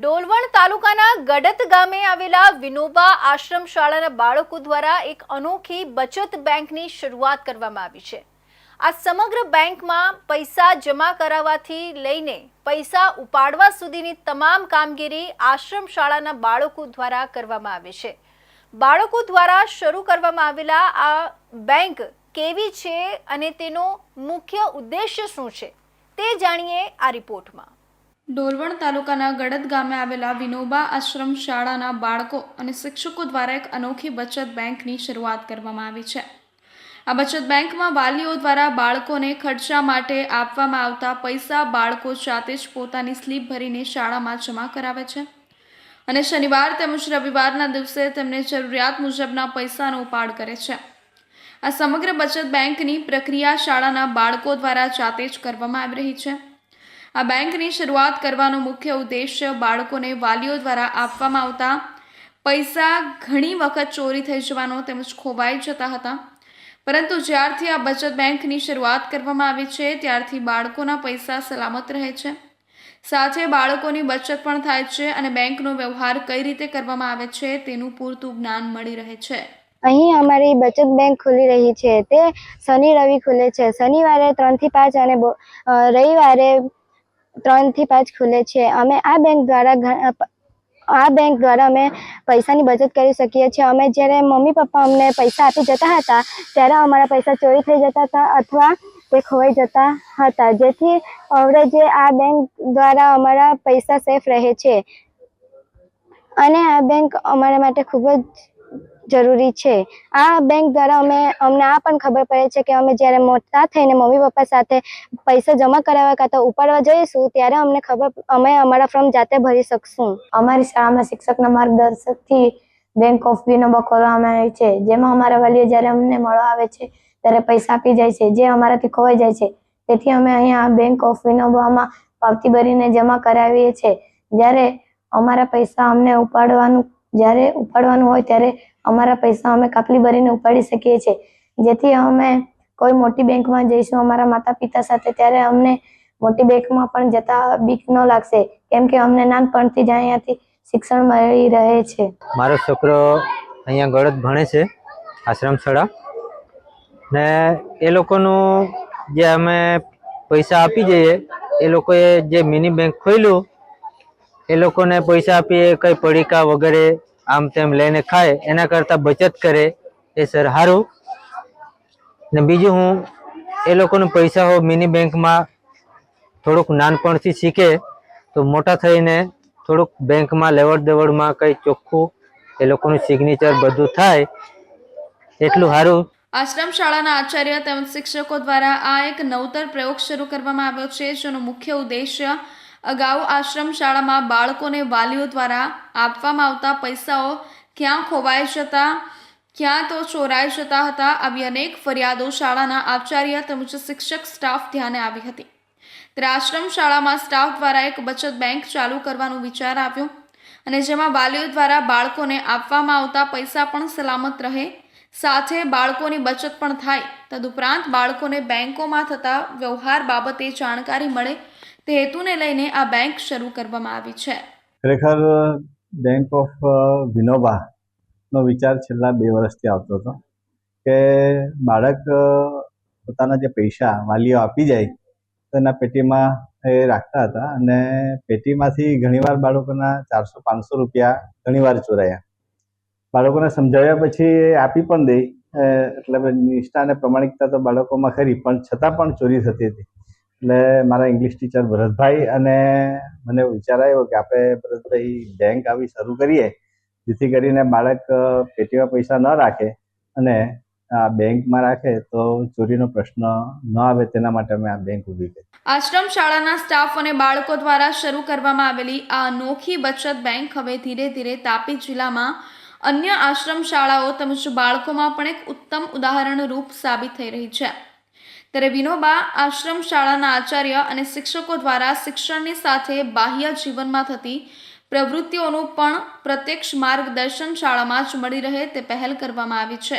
ડોલવણ તાલુકાના ગડત ગામે આવેલા વિનોબા આશ્રમ શાળાના બાળકો દ્વારા એક અનોખી બચત બેંકની શરૂઆત કરવામાં આવી છે. આ સમગ્ર બેંકમાં પૈસા જમા કરાવવાથી લઈને પૈસા ઉપાડવા સુધીની તમામ કામગીરી આશ્રમ શાળાના બાળકો દ્વારા કરવામાં આવે છે. બાળકો દ્વારા શરૂ કરવામાં આવેલા આ બેંક કેવી છે અને તેનો મુખ્ય ઉદ્દેશ્ય શું છે તે જાણીએ આ રિપોર્ટમાં. ડોલવણ તાલુકાના ગડદ ગામે આવેલા વિનોબા આશ્રમ શાળાના બાળકો અને શિક્ષકો દ્વારા એક અનોખી બચત બેંકની શરૂઆત કરવામાં આવી છે. આ બચત બેંકમાં વાલીઓ દ્વારા બાળકોને ખર્ચા માટે આપવામાં આવતા પૈસા બાળકો જાતે જ પોતાની સ્લીપ ભરીને શાળામાં જમા કરાવે છે. અને શનિવાર તેમજ રવિવારના દિવસે તેમને જરૂરિયાત મુજબના પૈસાનો ઉપાડ કરે છે. આ સમગ્ર બચત બેંકની પ્રક્રિયા શાળાના બાળકો દ્વારા જાતે જ કરવામાં આવી રહી છે. આ બેંકની શરૂઆત કરવાનો મુખ્ય ઉદ્દેશ્ય બાળકોને વાલીઓ દ્વારા આપવામાં આવતા પૈસા ઘણી વખત ચોરી થઈ જવાનો તેમજ ખોવાઈ જતા હતા. પરંતુ જ્યારથી આ બચત બેંકની શરૂઆત કરવામાં આવી છે, ત્યારથી બાળકોના પૈસા સલામત રહે છે. સાથે બાળકોની બચત પણ થાય છે અને બેંકનો વ્યવહાર કઈ રીતે કરવામાં આવે છે તેનું પૂરતું જ્ઞાન મળી રહે છે. અહીં અમારી બચત બેંક ખુલી રહી છે. તે શનિ રવિ ખુલે છે. શનિવારે ત્રણથી પાંચ અને રવિવારે ત્રણથી પાંચ ખુલે છે. અમે આ બેંક દ્વારા આ બેંક દ્વારા અમે પૈસાની બચત કરી શકીએ છીએ. અમે જ્યારે મમ્મી પપ્પા અમને પૈસા આપી જતા હતા, ત્યારે અમારા પૈસા ચોરી થઈ જતા હતા અથવા તે ખોવાઈ જતા હતા. જેથી હવે આ બેંક દ્વારા અમારા પૈસા સેફ રહે છે. અને આ બેંક અમારા માટે ખૂબ જ જરૂરી છે. આ બેંક દ્વારા અમે, અમને આ પણ ખબર પડે છે કે અમે જ્યારે મોટા થઈને મમ્મી પપ્પા સાથે પૈસા જમા કરાવવા કાં ઉપાડવા જઈશું, ત્યારે અમને ખબર, અમે અમારા ફોર્મ જાતે ભરી શકશું. અમારી શાળામાં શિક્ષકના માર્ગદર્શકથી બેંક ઓફ વિનોબા ખોલવામાં આવી છે. જેમાં અમારા વાલીઓ જ્યારે અમને મળવા આવે છે, ત્યારે પૈસા આપી જાય છે, જે અમારાથી ખોવાઈ જાય છે, તેથી અમે અહીંયા બેંક ઓફ વિનોબામાં પાવતી ભરીને જમા કરાવીએ છીએ. જ્યારે અમારા પૈસા અમને ઉપાડવાનું, જ્યારે ઉપાડવાનું હોય ત્યારે અમારા પૈસા અમે કાપલી ભરીને ઉપાડી શકીએ છીએ. જેથી અમે કોઈ મોટી બેંકમાં જઈશું અમારા માતા પિતા સાથે, ત્યારે અમને મોટી બેંકમાં પણ જતા બીક ન લાગશે. કેમ કે અમને નાનપણથી જ અહીંયાથી શિક્ષણ મળી રહે છે. મારો છોકરો અહીંયા ગળત ભણે છે આશ્રમ શાળા ને એ લોકોનું જે અમે પૈસા આપી જઈએ, એ લોકોએ જે મિની બેંક ખોલ્યું એ લોકોને પૈસા આપીએ, કંઈ પડીકા વગેરે આમ તેમ લઈને ખાય, એના કરતાં બચત કરે, એ સર સારું ને બીજું હું, એ લોકોનું પૈસા હો મિની બેંકમાં થોડુંક નાનપણથી શીખે, તો મોટા થઈને થોડુંક બેંકમાં લેવડ દેવડમાં કંઈ ચોખ્ખું, એ લોકોનું સિગ્નેચર બધું થાય, એટલું સારું આશ્રમ શાળાના આચાર્ય તેમજ શિક્ષકો દ્વારા આ એક નવતર પ્રયોગ શરૂ કરવામાં આવ્યો છે, જેનો મુખ્ય ઉદ્દેશ્ય અગાઉ આશ્રમ શાળામાં બાળકોને વાલીઓ દ્વારા આપવામાં આવતા પૈસાઓ ક્યાં ખોવાઈ જતા, ક્યાં તો ચોરાઈ જતા હતા આવી અનેક ફરિયાદો શાળાના આચાર્ય તેમજ શિક્ષક સ્ટાફ ધ્યાને આવી હતી. ત્યારે આશ્રમ શાળામાં સ્ટાફ દ્વારા એક બચત બેંક ચાલુ કરવાનો વિચાર આવ્યો અને જેમાં વાલીઓ દ્વારા બાળકોને આપવામાં આવતા પૈસા પણ સલામત રહે, સાથે બાળકોની બચત પણ થાય. તદુપરાંત બાળકોને બેંકોમાં થતા વ્યવહાર બાબતે જાણકારી મળે તે હેતુને લઈને આ બેંક શરૂ કરવામાં આવી છે. ખરેખર બેંક ઓફ વિનોબા નો વિચાર છેલ્લા બે વર્ષથી આવતો હતો કે બાળક પોતાના જે પૈસા, વાલીઓ આપી જાય, તો એના પેટીમાં એ રાખતા હતા અને પેટીમાંથી ઘણીવાર બાળકોના ચારસો, પાંચસો રૂપિયા ઘણીવાર ચોરાયા. બાળકોને સમજાવ્યા પછી એ આપી પણ દે એટલે નિષ્ઠા અને પ્રમાણિકતા તો બાળકોમાં ખરી, પણ છતાં પણ ચોરી થતી હતી. એટલે મારા ઇંગ્લિશ ટીચર ભરતભાઈ અને મને વિચાર આવ્યો કે આપણે ભરતભાઈ બેંક આવી શરૂ કરીએ, જેથી કરીને બાળક પેટીમાં પૈસા ન રાખે અને આ બેંકમાં રાખે તો ચોરીનો પ્રશ્ન ન આવે તેના માટે અમે આ બેંક ઊભી કરી. આશ્રમ શાળાના સ્ટાફ અને બાળકો દ્વારા શરૂ કરવામાં આવેલી આ અનોખી બચત બેંક હવે ધીરે ધીરે તાપી જિલ્લામાં અન્ય આશ્રમ શાળાઓ તેમજ બાળકોમાં પણ એક ઉત્તમ ઉદાહરણ રૂપ સાબિત થઈ રહી છે. ત્યારે વિનોબા આશ્રમ શાળાના આચાર્ય અને શિક્ષકો દ્વારા શિક્ષણની સાથે બાહ્ય જીવનમાં થતી પ્રવૃત્તિઓનું પણ પ્રત્યક્ષ માર્ગદર્શન શાળામાં જ મળી રહે તે પહેલ કરવામાં આવી છે.